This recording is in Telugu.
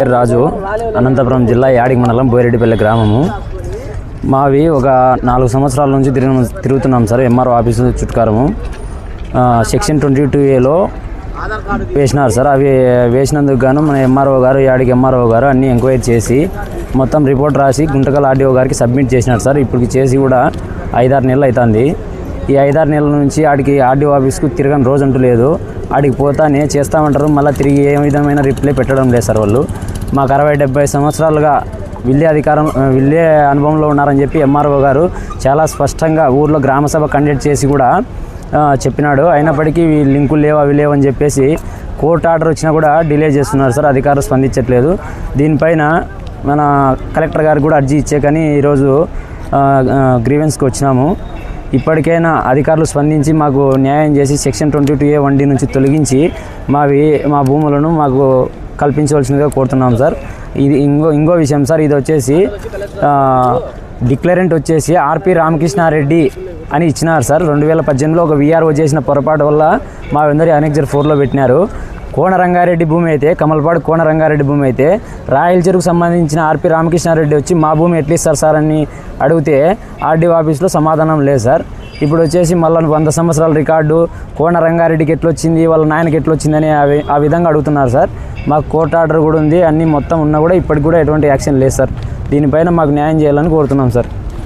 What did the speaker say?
పేరు రాజు అనంతపురం జిల్లా యాడికి మండలం బోయిరెడ్డిపల్లి గ్రామము. మావి ఒక నాలుగు సంవత్సరాల నుంచి తిరిగి తిరుగుతున్నాం సార్ ఎంఆర్ఓ ఆఫీసు చుట్టుకారము సెక్షన్ ట్వంటీ టూ ఏలో వేసినారు సార్. అవి వేసినందుకు గాను మన ఎంఆర్ఓ గారు యాడికి ఎంఆర్ఓ గారు అన్నీ ఎంక్వైరీ చేసి మొత్తం రిపోర్ట్ రాసి గుంటకల్ ఆర్డీఓ గారికి సబ్మిట్ చేసినారు సార్. ఇప్పుడు చేసి కూడా ఐదారు నెలలు అవుతుంది ఈ ఐదారు నెలల నుంచి ఆడికి ఆర్డీఓ ఆఫీస్కు తిరగని రోజు అంటూ లేదు. ఆడికి పోతానే చేస్తామంటారు మళ్ళీ తిరిగి ఏ విధమైన రిప్లై పెట్టడం లేదు సార్ వాళ్ళు. మాకు అరవై డెబ్బై సంవత్సరాలుగా విల్లే అధికారం విల్లే అనుభవంలో ఉన్నారని చెప్పి ఎంఆర్ఓ గారు చాలా స్పష్టంగా ఊర్లో గ్రామసభ కండక్ట్ చేసి కూడా చెప్పినాడు. అయినప్పటికీ ఈ లింకులు లేవు అవి లేవు అని చెప్పేసి కోర్టు ఆర్డర్ వచ్చినా కూడా డిలే చేస్తున్నారు సార్. అధికారులు స్పందించట్లేదు. దీనిపైన మన కలెక్టర్ గారికి కూడా అర్జీ ఇచ్చే కానీ ఈరోజు గ్రీవెన్స్కి వచ్చినాము. ఇప్పటికైనా అధికారులు స్పందించి మాకు న్యాయం చేసి section twenty two A one D నుంచి తొలగించి మావి మా భూములను మాకు కల్పించవలసిందిగా కోరుతున్నాం సార్. ఇది ఇంకో ఇంకో విషయం సార్. ఇది వచ్చేసి డిక్లరెంట్ వచ్చేసి ఆర్పి రామకృష్ణారెడ్డి అని ఇచ్చినారు సార్. రెండు వేల పద్దెనిమిదిలో ఒక విఆర్ఓ చేసిన పొరపాటు వల్ల మా అందరి అనెక్జర్ ఫోర్లో పెట్టినారు. కోన రంగారెడ్డి భూమి అయితే కమలపాడు కోన రంగారెడ్డి భూమి అయితే రాయల చెరుకు సంబంధించిన ఆర్పి రామకృష్ణారెడ్డి వచ్చి మా భూమి ఎట్లా ఇస్తారు సార్ అని అడిగితే ఆర్డీఓ ఆఫీస్లో సమాధానం లేదు సార్. ఇప్పుడు వచ్చేసి మళ్ళీ వంద సంవత్సరాల రికార్డు కోన రంగారెడ్డికి ఎట్లొచ్చింది వాళ్ళ నాయనకి ఎట్లా వచ్చిందని అవి ఆ విధంగా అడుగుతున్నారు సార్. మాకు కోర్టు ఆర్డర్ కూడా ఉంది అన్నీ మొత్తం ఉన్నా కూడా ఇప్పటికి కూడా ఎటువంటి యాక్షన్ లేదు సార్. దీనిపైన మాకు న్యాయం చేయాలని కోరుతున్నాం సార్.